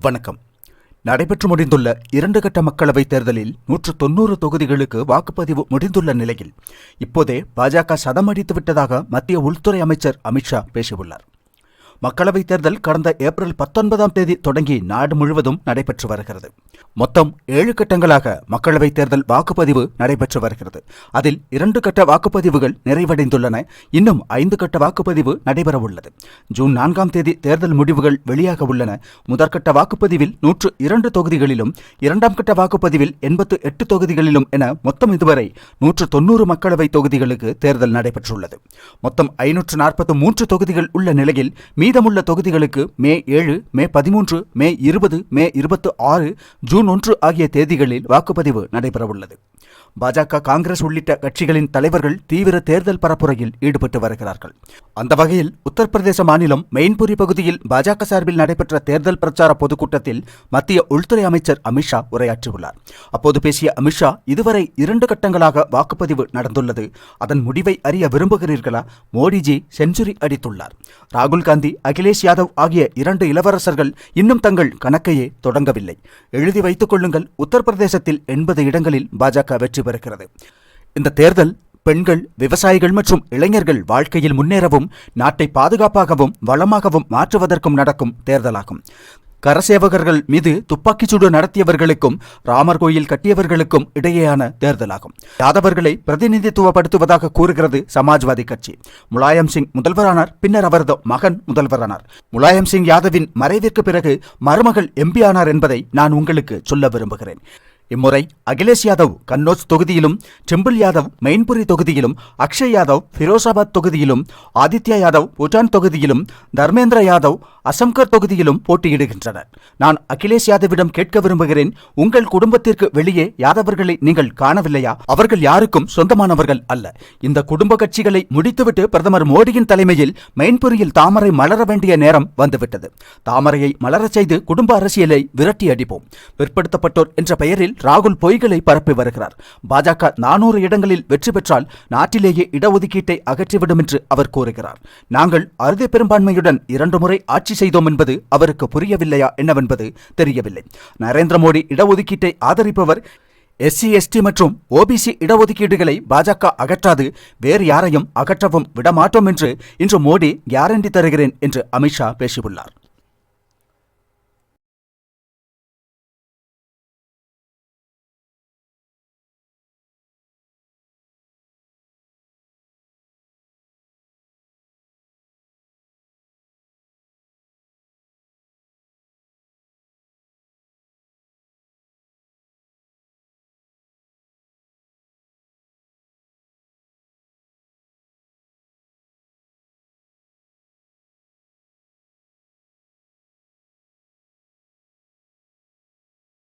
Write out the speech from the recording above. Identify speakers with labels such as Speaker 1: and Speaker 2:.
Speaker 1: வணக்கம். நடைபெற்று முடிந்துள்ள இரண்டு கட்ட மக்களவைத் தேர்தலில் நூற்று தொன்னூறு தொகுதிகளுக்கு வாக்குப்பதிவு முடிந்துள்ள நிலையில் இப்போதே பாஜக சதமடித்து விட்டதாக மத்திய உள்துறை அமைச்சர் அமித்ஷா பேசியுள்ளார். மக்களவைத் தேர்தல் கடந்த ஏப்ரல் பத்தொன்பதாம் தேதி தொடங்கி நாடு முழுவதும் நடைபெற்று வருகிறது. மொத்தம் ஏழு கட்டங்களாக மக்களவைத் தேர்தல் வாக்குப்பதிவு நடைபெற்று வருகிறது. அதில் இரண்டு கட்ட வாக்குப்பதிவுகள் நிறைவடைந்துள்ளன. இன்னும் ஐந்து கட்ட வாக்குப்பதிவு நடைபெறவுள்ளது ஜூன் நான்காம் தேதி தேர்தல் முடிவுகள் வெளியாக உள்ளன. முதற்கட்ட வாக்குப்பதிவில் நூற்று இரண்டு தொகுதிகளிலும் இரண்டாம் கட்ட வாக்குப்பதிவில் எண்பத்து எட்டு தொகுதிகளிலும் என மொத்தம் இதுவரை நூற்று தொன்னூறு மக்களவை தொகுதிகளுக்கு தேர்தல் நடைபெற்றுள்ளது. மொத்தம் ஐநூற்று நாற்பத்து மூன்று தொகுதிகள் உள்ள நிலையில் மீதமுள்ள தொகுதிகளுக்கு மே ஏழு மே பதிமூன்று மே இருபது மே இருபத்து ஆறு ஜூன் ஒன்று ஆகிய தேதிகளில் வாக்குப்பதிவு நடைபெறவுள்ளது. பாஜக காங்கிரஸ் உள்ளிட்ட கட்சிகளின் தலைவர்கள் தீவிர தேர்தல் பரப்புரையில் ஈடுபட்டு வருகிறார்கள். அந்த வகையில் உத்தரப்பிரதேச மாநிலம் மெயின்புரி பகுதியில் பாஜக சார்பில் நடைபெற்ற தேர்தல் பிரச்சார பொதுக்கூட்டத்தில் மத்திய உள்துறை அமைச்சர் அமித்ஷா உரையாற்றியுள்ளார். அப்போது பேசிய அமித்ஷா இதுவரை இரண்டு கட்டங்களாக வாக்குப்பதிவு நடந்துள்ளது. அதன் முடிவை அறிய விரும்புகிறீர்களா? மோடிஜி செஞ்சுரி அடித்துள்ளார். ராகுல் காந்தி அகிலேஷ் யாதவ் ஆகிய இரண்டு இளவரசர்கள் இன்னும் தங்கள் கணக்கையே தொடங்கவில்லை. எழுதி வைத்துக் கொள்ளுங்கள் உத்தரப்பிரதேசத்தில் எண்பது இடங்களில் பாஜக வெற்றி பெறுகிறது. இந்த தேர்தல் பெண்கள் விவசாயிகள் மற்றும் இளைஞர்கள் வாழ்க்கையில் முன்னேறவும் நாட்டை பாதுகாப்பாகவும் வளமாகவும் மாற்றுவதற்கும் நடக்கும் தேர்தலாகும். கரசேவகர்கள் மீது துப்பாக்கிச் சூடு நடத்தியவர்களுக்கும் ராமர் கோயில் கட்டியவர்களுக்கும் இடையேயான தேர்தலாகும். யாதவர்களை பிரதிநிதித்துவப்படுத்துவதாக கூறுகிறது சமாஜ்வாதி கட்சி. முலாயம் சிங் முதல்வரானார் பின்னர் அவரது மகன் முதல்வரானார். முலாயம் சிங் யாதவின் மறைவிற்கு பிறகு மருமகள் எம்பி ஆனார் என்பதை நான் உங்களுக்கு சொல்ல விரும்புகிறேன். இம்முறை அகிலேஷ் யாதவ் கன்னோஜ் தொகுதியிலும் டிம்பிள் யாதவ் மெயின்புரி தொகுதியிலும் அக்ஷய் யாதவ் ஃபிரோசாபாத் தொகுதியிலும் ஆதித்யா யாதவ் பூட்டான் தொகுதியிலும் தர்மேந்திர யாதவ் அசம்கர் தொகுதியிலும் போட்டியிடுகின்றனர். நான் அகிலேஷ் யாதவிடம் கேட்க விரும்புகிறேன். உங்கள் குடும்பத்திற்கு வெளியே யாதவர்களை நீங்கள் காணவில்லையா? அவர்கள் யாருக்கும் சொந்தமானவர்கள் அல்ல. இந்த குடும்ப கட்சிகளை முடித்துவிட்டு பிரதமர் மோடியின் தலைமையில் மெயின்புரியில் தாமரை மலர வேண்டிய நேரம் வந்துவிட்டது. தாமரையை மலரச் செய்து குடும்ப அரசியலை விரட்டி அடிப்போம். பிற்படுத்தப்பட்டோர் என்ற பெயரில் ராகுல் பொய்களை பரப்பி வருகிறார். பாஜக நானூறு இடங்களில் வெற்றி பெற்றால் நாட்டிலேயே இடஒதுக்கீட்டை அகற்றிவிடும் என்று அவர் கூறுகிறார். நாங்கள் அறுதி பெரும்பான்மையுடன் இரண்டு முறை ஆட்சி செய்தோம் என்பது அவருக்கு புரியவில்லையா என்னவென்பது தெரியவில்லை. நரேந்திர மோடி இடஒதுக்கீட்டை ஆதரிப்பவர் எஸ்சி எஸ்டி மற்றும் ஓபிசி இடஒதுக்கீடுகளை பாஜக அகற்றாது வேறு யாரையும் அகற்றவும் விடமாட்டோம் என்று இன்று மோடி கேரண்டி தருகிறேன் என்று அமித்ஷா பேசியுள்ளார்.